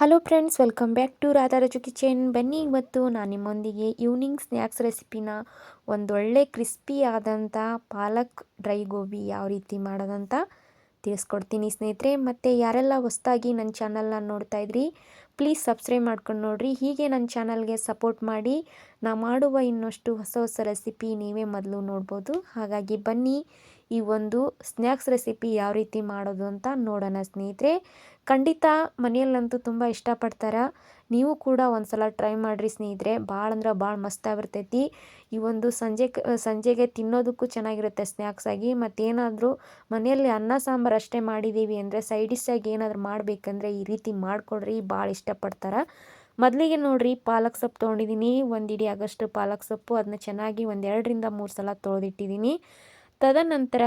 Hello friends welcome back to Radharaju kitchen ಬನ್ನಿ ಇವತ್ತು ನಾನು ನಿಮ್ಮೊಂದಿಗೆ ಈವ್ನಿಂಗ್ ಸ್ನ್ಯಾಕ್ಸ್ ರೆಸಿಪಿನ ಒಂದೊಳ್ಳೆ ಕ್ರಿಸ್ಪಿ ಆದಂಥ ಪಾಲಕ್ ಡ್ರೈ ಗೋಬಿ ಯಾವ ರೀತಿ ಮಾಡೋದಂತ ತಿಳಿಸ್ಕೊಡ್ತೀನಿ ಸ್ನೇಹಿತರೆ. ಮತ್ತು ಯಾರೆಲ್ಲ ಹೊಸ್ದಾಗಿ ನನ್ನ ಚಾನಲ್ನ ನೋಡ್ತಾ ಇದ್ರಿ ಪ್ಲೀಸ್ ಸಬ್ಸ್ಕ್ರೈಬ್ ಮಾಡ್ಕೊಂಡು ನೋಡಿರಿ. ಹೀಗೆ ನನ್ನ ಚಾನಲ್ಗೆ ಸಪೋರ್ಟ್ ಮಾಡಿ ನಾ ಮಾಡುವ ಇನ್ನಷ್ಟು ಹೊಸ ಹೊಸ ರೆಸಿಪಿ ನೀವೇ ಮೊದಲು ನೋಡ್ಬೋದು. ಹಾಗಾಗಿ ಬನ್ನಿ ಈ ಒಂದು ಸ್ನ್ಯಾಕ್ಸ್ ರೆಸಿಪಿ ಯಾವ ರೀತಿ ಮಾಡೋದು ಅಂತ ನೋಡೋಣ ಸ್ನೇಹಿತರೆ. ಖಂಡಿತ ಮನೆಯಲ್ಲಂತೂ ತುಂಬ ಇಷ್ಟಪಡ್ತಾರೆ. ನೀವು ಕೂಡ ಒಂದು ಸಲ ಟ್ರೈ ಮಾಡಿರಿ ಸ್ನೇಹಿತರೆ. ಭಾಳ ಅಂದ್ರೆ ಭಾಳ ಮಸ್ತಾಗಿರ್ತೈತಿ ಈ ಒಂದು ಸಂಜೆ ಸಂಜೆಗೆ ತಿನ್ನೋದಕ್ಕೂ ಚೆನ್ನಾಗಿರುತ್ತೆ ಸ್ನ್ಯಾಕ್ಸ್ ಆಗಿ. ಮತ್ತೇನಾದರೂ ಮನೆಯಲ್ಲಿ ಅನ್ನ, ಸಾಂಬಾರು ಅಷ್ಟೇ ಮಾಡಿದ್ದೀವಿ ಅಂದರೆ ಸೈಡ್ ಆಗಿ ಏನಾದರೂ ಮಾಡಬೇಕಂದ್ರೆ ಈ ರೀತಿ ಮಾಡಿಕೊಡ್ರಿ. ಭಾಳ ಇಷ್ಟಪಡ್ತಾರೆ. ಮೊದಲಿಗೆ ನೋಡಿರಿ ಪಾಲಕ್ ಸೊಪ್ಪು ತೊಗೊಂಡಿದ್ದೀನಿ ಒಂದು ಇಡೀ ಆಗಷ್ಟು ಪಾಲಕ್ ಸೊಪ್ಪು. ಅದನ್ನ ಚೆನ್ನಾಗಿ ಒಂದೆರಡರಿಂದ ಮೂರು ಸಲ ತೊಳೆದಿಟ್ಟಿದ್ದೀನಿ ತದನಂತರ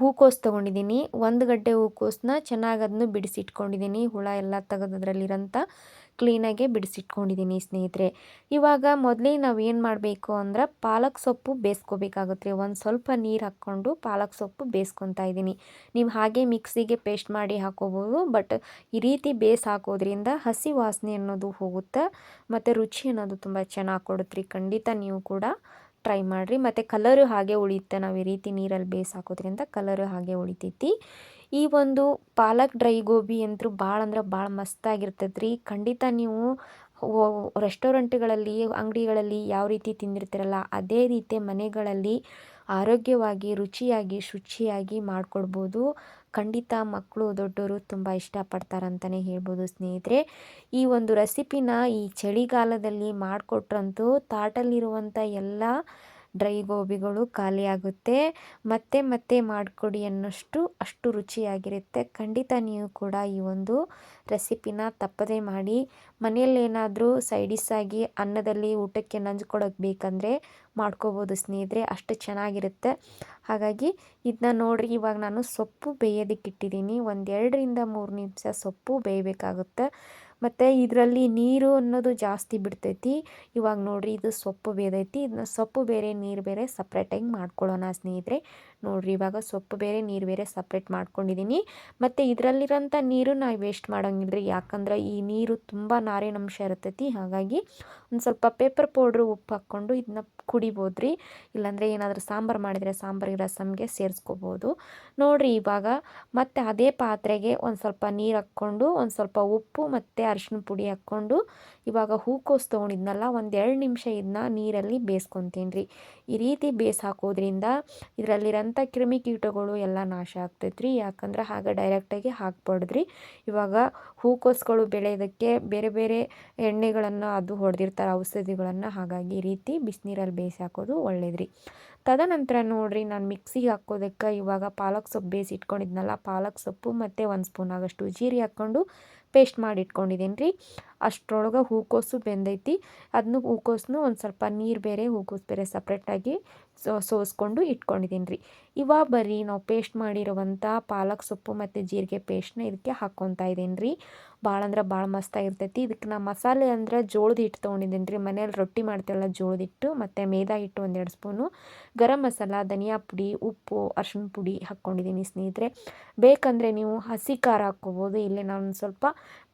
ಹೂಕೋಸು ತೊಗೊಂಡಿದ್ದೀನಿ. ಒಂದು ಗಡ್ಡೆ ಹೂಕೋಸನ್ನ ಚೆನ್ನಾಗಿ ಅದನ್ನು ಬಿಡಿಸಿಟ್ಕೊಂಡಿದ್ದೀನಿ. ಹುಳ ಎಲ್ಲ ತೆಗೆದದ್ರಲ್ಲಿರೋಂಥ ಕ್ಲೀನಾಗೆ ಬಿಡಿಸಿಟ್ಕೊಂಡಿದ್ದೀನಿ ಸ್ನೇಹಿತರೆ. ಇವಾಗ ಮೊದಲೇ ನಾವು ಏನು ಮಾಡಬೇಕು ಅಂದ್ರೆ ಪಾಲಕ್ ಸೊಪ್ಪು ಬೇಯಿಸ್ಕೋಬೇಕಾಗುತ್ತೆ. ಒಂದು ಸ್ವಲ್ಪ ನೀರು ಹಾಕ್ಕೊಂಡು ಪಾಲಕ್ ಸೊಪ್ಪು ಬೇಯಿಸ್ಕೊತಾ ಇದ್ದೀನಿ. ನೀವು ಹಾಗೆ ಮಿಕ್ಸಿಗೆ ಪೇಸ್ಟ್ ಮಾಡಿ ಹಾಕೋಬೋದು. ಬಟ್ ಈ ರೀತಿ ಬೇಸ್ ಹಾಕೋದ್ರಿಂದ ಹಸಿ ವಾಸನೆ ಅನ್ನೋದು ಹೋಗುತ್ತೆ. ಮತ್ತು ರುಚಿ ಅನ್ನೋದು ತುಂಬ ಚೆನ್ನಾಗಿ ಕೊಡುತ್ತೆ ಖಂಡಿತ ನೀವು ಕೂಡ ಟ್ರೈ ಮಾಡಿರಿ. ಮತ್ತು ಕಲರು ಹಾಗೆ ಉಳಿಯುತ್ತೆ. ನಾವು ಈ ರೀತಿ ನೀರಲ್ಲಿ ಹಾಕೋದ್ರಿಂದ ಕಲರು ಹಾಗೆ ಉಳಿತೈತಿ. ಈ ಒಂದು ಪಾಲಕ್ ಡ್ರೈ ಗೋಬಿ ಅಂತೂ ಭಾಳ ಅಂದ್ರೆ ಭಾಳ ಮಸ್ತಾಗಿರ್ತೈತ್ರಿ ಖಂಡಿತ ನೀವು ರೆಸ್ಟೋರೆಂಟ್ಗಳಲ್ಲಿ ಅಂಗಡಿಗಳಲ್ಲಿ ಯಾವ ರೀತಿ ತಿಂದಿರ್ತೀರಲ್ಲ, ಅದೇ ರೀತಿ ಮನೆಗಳಲ್ಲಿ ಆರೋಗ್ಯವಾಗಿ, ರುಚಿಯಾಗಿ, ಶುಚಿಯಾಗಿ ಮಾಡಿಕೊಡ್ಬೋದು ಖಂಡಿತ ಮಕ್ಕಳು ದೊಡ್ಡವರು ತುಂಬ ಇಷ್ಟಪಡ್ತಾರಂತಲೇ ಹೇಳ್ಬೋದು ಸ್ನೇಹಿತರೆ. ಈ ಒಂದು ರೆಸಿಪಿನ ಈ ಚಳಿಗಾಲದಲ್ಲಿ ಮಾಡಿಕೊಟ್ರಂತೂ ತಾಟಲ್ಲಿರುವಂಥ ಎಲ್ಲ ಡ್ರೈ ಗೋಬಿಗಳು ಖಾಲಿಯಾಗುತ್ತೆ. ಮತ್ತೆ ಮತ್ತೆ ಮಾಡಿಕೊಡಿ ಅನ್ನೋಷ್ಟು ಅಷ್ಟು ರುಚಿಯಾಗಿರುತ್ತೆ. ಖಂಡಿತ ನೀವು ಕೂಡ ಈ ಒಂದು ರೆಸಿಪಿನ ತಪ್ಪದೇ ಮಾಡಿ. ಮನೆಯಲ್ಲೇನಾದರೂ ಆಗಿ ಅನ್ನದಲ್ಲಿ ಊಟಕ್ಕೆ ನಂಚ್ಕೊಳಕ್ಕೆ ಬೇಕಂದರೆ ಮಾಡ್ಕೋಬೋದು ಸ್ನೇಹಿತರೆ. ಅಷ್ಟು ಚೆನ್ನಾಗಿರುತ್ತೆ. ಹಾಗಾಗಿ ಇದನ್ನ ನೋಡಿರಿ, ಇವಾಗ ನಾನು ಸೊಪ್ಪು ಬೇಯೋದಕ್ಕೆ ಇಟ್ಟಿದ್ದೀನಿ ಒಂದೆರಡರಿಂದ ಮೂರು ನಿಮಿಷ ಸೊಪ್ಪು ಬೇಯಬೇಕಾಗುತ್ತೆ. ಮತ್ತು ಇದರಲ್ಲಿ ನೀರು ಅನ್ನೋದು ಜಾಸ್ತಿ ಬಿಡ್ತೈತಿ. ಇವಾಗ ನೋಡಿರಿ ಇದು ಸೊಪ್ಪು ಬೇದೈತಿ ಇದನ್ನ ಸೊಪ್ಪು ಬೇರೆ, ನೀರು ಬೇರೆ ಸಪ್ರೇಟಾಗಿ ಮಾಡ್ಕೊಳ್ಳೋಣ ಸ್ನೇಹಿತರೆ. ನೋಡಿರಿ ಇವಾಗ ಸೊಪ್ಪು ಬೇರೆ, ನೀರು ಬೇರೆ ಸಪ್ರೇಟ್ ಮಾಡ್ಕೊಂಡಿದ್ದೀನಿ ಮತ್ತು ಇದರಲ್ಲಿರೋಂಥ ನೀರು ನಾವು ವೇಸ್ಟ್ ಮಾಡೋಂಗಿಲ್ಲ ರೀ ಯಾಕಂದ್ರೆ ಈ ನೀರು ತುಂಬ ನಾರಿನಂಶ ಇರ್ತೈತಿ. ಹಾಗಾಗಿ ಒಂದು ಸ್ವಲ್ಪ ಪೇಪರ್ ಪೌಡ್ರು ಉಪ್ಪು ಹಾಕ್ಕೊಂಡು ಇದನ್ನ ಕುಡಿಬೋದು ರೀ ಇಲ್ಲಾಂದರೆ ಏನಾದರೂ ಸಾಂಬಾರು ಮಾಡಿದರೆ ಸಾಂಬಾರಿಗೆ ರಸಮ್ಗೆ ಸೇರಿಸ್ಕೋಬೋದು. ನೋಡಿರಿ ಇವಾಗ ಮತ್ತು ಅದೇ ಪಾತ್ರೆಗೆ ಒಂದು ಸ್ವಲ್ಪ ನೀರು ಹಾಕ್ಕೊಂಡು ಒಂದು ಸ್ವಲ್ಪ ಉಪ್ಪು ಮತ್ತು ಅರಿಶಿನ ಪುಡಿ ಹಾಕ್ಕೊಂಡು ಇವಾಗ ಹೂಕೋಸು ತೊಗೊಂಡಿದ್ನಲ್ಲ, ಒಂದು ಎರಡು ನಿಮಿಷ ಇದನ್ನ ನೀರಲ್ಲಿ ಬೇಯಿಸ್ಕೊತೀನಿ ರೀ ಈ ರೀತಿ ಬೇಸ್ ಹಾಕೋದ್ರಿಂದ ಇದರಲ್ಲಿರೋಂಥ ಕ್ರಿಮಿಕೀಟಗಳು ಎಲ್ಲ ನಾಶ ಆಗ್ತೈತ್ರಿ. ಯಾಕಂದ್ರೆ ಹಾಗೆ ಡೈರೆಕ್ಟಾಗಿ ಹಾಕ್ಬಾರ್ದ್ರಿ. ಇವಾಗ ಹೂಕೋಸುಗಳು ಬೆಳೆಯೋದಕ್ಕೆ ಬೇರೆ ಬೇರೆ ಎಣ್ಣೆಗಳನ್ನು ಅದು ಹೊಡೆದಿರ್ತಾರೆ, ಔಷಧಿಗಳನ್ನು ಹಾಗಾಗಿ ಈ ರೀತಿ ಬಿಸಿನೀರಲ್ಲಿ ಬೇಯಿಸಿ ಹಾಕೋದು ಒಳ್ಳೇದ್ರಿ. ತದನಂತರ ನೋಡಿರಿ, ನಾನು ಮಿಕ್ಸಿಗೆ ಹಾಕೋದಕ್ಕೆ ಇವಾಗ ಪಾಲಕ್ ಸೊಪ್ಪು ಬೇಯಿಸಿ ಇಟ್ಕೊಂಡಿದ್ನಲ್ಲ, ಪಾಲಕ್ ಸೊಪ್ಪು ಮತ್ತು ಒಂದು ಸ್ಪೂನ್ ಆಗಷ್ಟು ಜೀರಿಗೆ ಹಾಕ್ಕೊಂಡು ಪೇಸ್ಟ್ ಮಾಡಿ ಇಟ್ಕೊಂಡಿದ್ದೀನಿ ರೀ. ಅಷ್ಟರೊಳಗೆ ಹೂಕೋಸು ಬೆಂದೈತಿ. ಅದನ್ನು ಹೂಕೋಸನ್ನು ಒಂದು ಸ್ವಲ್ಪ ನೀರು ಬೇರೆ, ಹೂಕೋಸು ಬೇರೆ ಸಪ್ರೇಟಾಗಿ ಸೊ ಸೋಸ್ಕೊಂಡು ಇಟ್ಕೊಂಡಿದ್ದೀನಿ ರೀ. ಇವಾಗ ಬರೀ ನಾವು ಪೇಸ್ಟ್ ಮಾಡಿರುವಂಥ ಪಾಲಕ್ ಸೊಪ್ಪು ಮತ್ತು ಜೀರಿಗೆ ಪೇಸ್ಟ್ನ ಇದಕ್ಕೆ ಹಾಕ್ಕೊತಾ ಇದ್ದೀನಿ ರೀ. ಭಾಳ ಅಂದ್ರೆ ಭಾಳ ಮಸ್ತಾಗಿರ್ತೈತಿ ಇದಕ್ಕೆ ನಾ ಮಸಾಲೆ ಅಂದರೆ ಜೋಳದ ಹಿಟ್ಟು ತೊಗೊಂಡಿದ್ದೀನಿ ರೀ. ಮನೇಲಿ ರೊಟ್ಟಿ ಮಾಡ್ತೀವಲ್ಲ ಜೋಳದ ಹಿಟ್ಟು, ಮತ್ತು ಮೇದಾ ಹಿಟ್ಟು ಒಂದೆರಡು ಸ್ಪೂನು. ಗರಂ ಮಸಾಲ, ಧನಿಯಾ ಪುಡಿ, ಉಪ್ಪು ಅರ್ಶಿನ ಪುಡಿ ಹಾಕ್ಕೊಂಡಿದ್ದೀನಿ ಸ್ನೇಹಿತರೆ. ಬೇಕಂದರೆ ನೀವು ಹಸಿ ಖಾರ ಹಾಕ್ಕೋಬೋದು. ಇಲ್ಲೇ ನಾನು ಸ್ವಲ್ಪ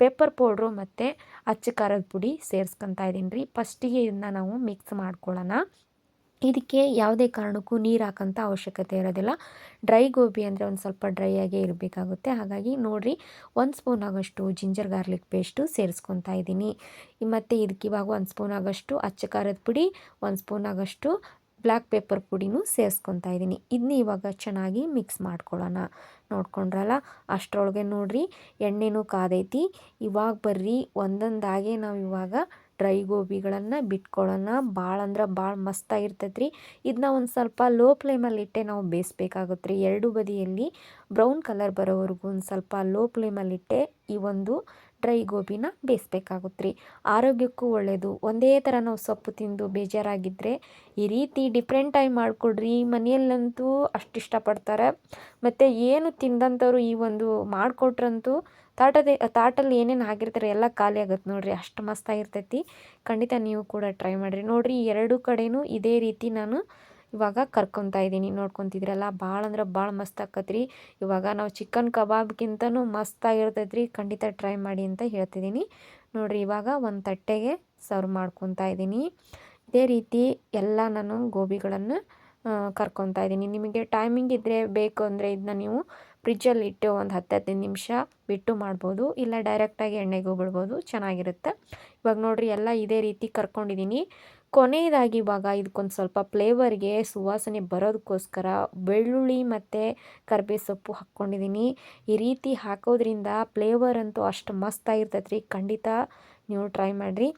ಪೆಪ್ಪರ್ ಪೌಡ್ರು ಮತ್ತು ಅಚ್ಚ ಖಾರದ ಪುಡಿ ಸೇರಿಸ್ಕೊತಾ ಇದ್ದೀನಿ ರೀ. ಫಸ್ಟಿಗೆ ಇದನ್ನ ನಾವು ಮಿಕ್ಸ್ ಮಾಡ್ಕೊಳ್ಳೋಣ. ಇದಕ್ಕೆ ಯಾವುದೇ ಕಾರಣಕ್ಕೂ ನೀರು ಹಾಕೋಂಥ ಅವಶ್ಯಕತೆ ಇರೋದಿಲ್ಲ. ಡ್ರೈ ಗೋಬಿ ಅಂದರೆ ಒಂದು ಸ್ವಲ್ಪ ಡ್ರೈ ಆಗೇ ಇರಬೇಕಾಗುತ್ತೆ. ಹಾಗಾಗಿ ನೋಡಿರಿ, ಒಂದು ಸ್ಪೂನ್ ಆಗೋಷ್ಟು ಜಿಂಜರ್ ಗಾರ್ಲಿಕ್ ಪೇಸ್ಟು ಸೇರಿಸ್ಕೊತಾ ಇದ್ದೀನಿ. ಮತ್ತು ಇದಕ್ಕೆ ಇವಾಗ ಒಂದು ಸ್ಪೂನ್ ಆಗೋಷ್ಟು ಅಚ್ಚ ಖಾರದ ಪುಡಿ, ಒಂದು ಸ್ಪೂನ್ ಆಗೋಷ್ಟು ಬ್ಲ್ಯಾಕ್ ಪೇಪರ್ ಪುಡಿನೂ ಸೇರಿಸ್ಕೊತಾ ಇದ್ದೀನಿ. ಇದನ್ನ ಇವಾಗ ಚೆನ್ನಾಗಿ ಮಿಕ್ಸ್ ಮಾಡ್ಕೊಳ್ಳೋಣ. ನೋಡ್ಕೊಂಡ್ರಲ್ಲ? ಅಷ್ಟರೊಳಗೆ ನೋಡ್ರಿ, ಎಣ್ಣೆನೂ ಕಾದೈತಿ. ಇವಾಗ ಬರ್ರಿ, ಒಂದೊಂದಾಗೆ ನಾವು ಇವಾಗ ಡ್ರೈ ಗೋಬಿಗಳನ್ನು ಬಿಟ್ಕೊಳ್ಳೋಣ ಭಾಳ ಅಂದ್ರೆ ಭಾಳ ಮಸ್ತಾಗಿರ್ತೈತೆ ರೀ ಇದನ್ನ ಒಂದು ಸ್ವಲ್ಪ ಲೋ ಫ್ಲೇಮಲ್ಲಿ ಇಟ್ಟೆ ನಾವು ಬೇಯಿಸ್ಬೇಕಾಗುತ್ತೆ ರೀ ಎರಡು ಬದಿಯಲ್ಲಿ ಬ್ರೌನ್ ಕಲರ್ ಬರೋವರೆಗೂ ಒಂದು ಸ್ವಲ್ಪ ಲೋ ಫ್ಲೇಮಲ್ಲಿಟ್ಟೆ ಈ ಒಂದು ಡ್ರೈ ಗೋಬಿನ ಬೇಯಿಸ್ಬೇಕಾಗುತ್ತೆ ರೀ ಆರೋಗ್ಯಕ್ಕೂ ಒಳ್ಳೆಯದು ಒಂದೇ ಥರ ನಾವು ಸೊಪ್ಪು ತಿಂದು ಬೇಜಾರಾಗಿದ್ದರೆ ಈ ರೀತಿ ಡಿಫ್ರೆಂಟ್ ಟೈಮ್ ಮಾಡಿಕೊಡ್ರಿ. ಮನೆಯಲ್ಲಂತೂ ಅಷ್ಟು ಇಷ್ಟಪಡ್ತಾರೆ. ಮತ್ತು ಏನು ತಿಂದಂಥವ್ರು ಈ ಒಂದು ಮಾಡಿಕೊಟ್ರಂತೂ ತಾಟದೆ, ತಾಟಲ್ಲಿ ಏನೇನು ಆಗಿರ್ತಾರೆ ಎಲ್ಲ ಖಾಲಿ ಆಗುತ್ತೆ ನೋಡಿರಿ. ಅಷ್ಟು ಮಸ್ತಾಗಿರ್ತೈತಿ ಖಂಡಿತ ನೀವು ಕೂಡ ಟ್ರೈ ಮಾಡಿರಿ. ನೋಡಿರಿ ಎರಡು ಕಡೆಯೂ ಇದೇ ರೀತಿ ನಾನು ಇವಾಗ ಕರ್ಕೊತಾ ಇದ್ದೀನಿ. ನೋಡ್ಕೊತಿದ್ರಲ್ಲ ಭಾಳ ಅಂದ್ರೆ ಭಾಳ ಮಸ್ತ್ ಆಕತ್ರಿ. ಇವಾಗ ನಾವು ಚಿಕನ್ ಕಬಾಬ್ಗಿಂತನೂ ಮಸ್ತಾಗಿರ್ತೈತೆ ರೀ ಖಂಡಿತ ಟ್ರೈ ಮಾಡಿ ಅಂತ ಹೇಳ್ತಿದ್ದೀನಿ. ನೋಡಿರಿ, ಇವಾಗ ಒಂದು ತಟ್ಟೆಗೆ ಸರ್ವ್ ಮಾಡ್ಕೊತಾ ಇದ್ದೀನಿ. ಇದೇ ರೀತಿ ಎಲ್ಲ ನಾನು ಗೋಬಿಗಳನ್ನು ಕರ್ಕೊತಾ ಇದ್ದೀನಿ. ನಿಮಗೆ ಟೈಮಿಂಗ್ ಇದ್ದರೆ ಬೇಕು ಅಂದರೆ ಇದನ್ನ ನೀವು ಫ್ರಿಜ್ಜಲ್ಲಿ ಇಟ್ಟು ಒಂದು ಹತ್ತು ಹದಿನೈದು ನಿಮಿಷ ಬಿಟ್ಟು ಮಾಡ್ಬೋದು. ಇಲ್ಲ ಡೈರೆಕ್ಟಾಗಿ ಎಣ್ಣೆಗೂ ಬಿಡ್ಬೋದು. ಚೆನ್ನಾಗಿರುತ್ತೆ. ಇವಾಗ ನೋಡಿರಿ, ಎಲ್ಲ ಇದೇ ರೀತಿ ಕರ್ಕೊಂಡಿದ್ದೀನಿ. ಕೊನೆಯದಾಗಿ ಇವಾಗ ಇದಕ್ಕೊಂದು ಸ್ವಲ್ಪ ಫ್ಲೇವರ್ಗೆ ಸುವಾಸನೆ ಬರೋದಕ್ಕೋಸ್ಕರ ಬೆಳ್ಳುಳ್ಳಿ ಮತ್ತು ಕರ್ಬೇವು ಸೊಪ್ಪು ಹಾಕ್ಕೊಂಡಿದ್ದೀನಿ ಈ ರೀತಿ ಹಾಕೋದ್ರಿಂದ ಫ್ಲೇವರ್ ಅಂತೂ ಅಷ್ಟು ಮಸ್ತಾಗಿರ್ತೈತೆ ರೀ ಖಂಡಿತ ನೀವು ಟ್ರೈ ಮಾಡಿರಿ.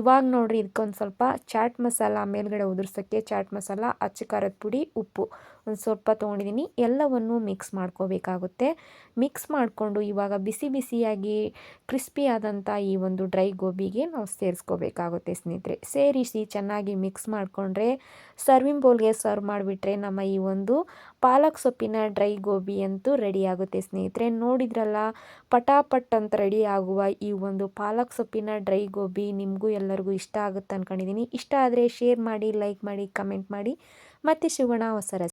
ಇವಾಗ ನೋಡಿರಿ ಇದಕ್ಕೊಂದು ಸ್ವಲ್ಪ ಚಾಟ್ ಮಸಾಲ ಮೇಲ್ಗಡೆ ಉದುರ್ಸೋಕ್ಕೆ ಚಾಟ್ ಮಸಾಲ ಅಚ್ಚ ಖಾರದ ಪುಡಿ, ಉಪ್ಪು. ಒಂದು ಸ್ವಲ್ಪ ತೊಗೊಂಡಿದ್ದೀನಿ. ಎಲ್ಲವನ್ನು ಮಿಕ್ಸ್ ಮಾಡ್ಕೋಬೇಕಾಗುತ್ತೆ. ಮಿಕ್ಸ್ ಮಾಡಿಕೊಂಡು ಇವಾಗ ಬಿಸಿ ಬಿಸಿಯಾಗಿ ಕ್ರಿಸ್ಪಿ ಆದಂಥ ಈ ಒಂದು ಡ್ರೈ ಗೋಬಿಗೆ ನಾವು ಸೇರಿಸ್ಕೋಬೇಕಾಗುತ್ತೆ ಸ್ನೇಹಿತರೆ. ಸೇರಿಸಿ ಚೆನ್ನಾಗಿ ಮಿಕ್ಸ್ ಮಾಡಿಕೊಂಡ್ರೆ ಸರ್ವಿಂಗ್ ಬೌಲ್ಗೆ ಸರ್ವ್ ಮಾಡಿಬಿಟ್ರೆ ನಮ್ಮ ಈ ಒಂದು ಪಾಲಕ್ ಸೊಪ್ಪಿನ ಡ್ರೈ ಗೋಬಿ ಅಂತೂ ರೆಡಿ ಆಗುತ್ತೆ ಸ್ನೇಹಿತರೆ. ನೋಡಿದ್ರಲ್ಲ, ಪಟಾಪಟ್ ಅಂತ ರೆಡಿ ಆಗುವ ಈ ಒಂದು ಪಾಲಕ್ ಸೊಪ್ಪಿನ ಡ್ರೈ ಗೋಬಿ ನಿಮಗೂ ಎಲ್ಲರಿಗೂ ಇಷ್ಟ ಆಗುತ್ತೆ ಅಂದ್ಕೊಂಡಿದ್ದೀನಿ ಇಷ್ಟ ಆದರೆ ಶೇರ್ ಮಾಡಿ ಲೈಕ್ ಮಾಡಿ ಕಮೆಂಟ್ ಮಾಡಿ. ಮತ್ತೆ ಸಿಗೋಣ, ಹೊಸ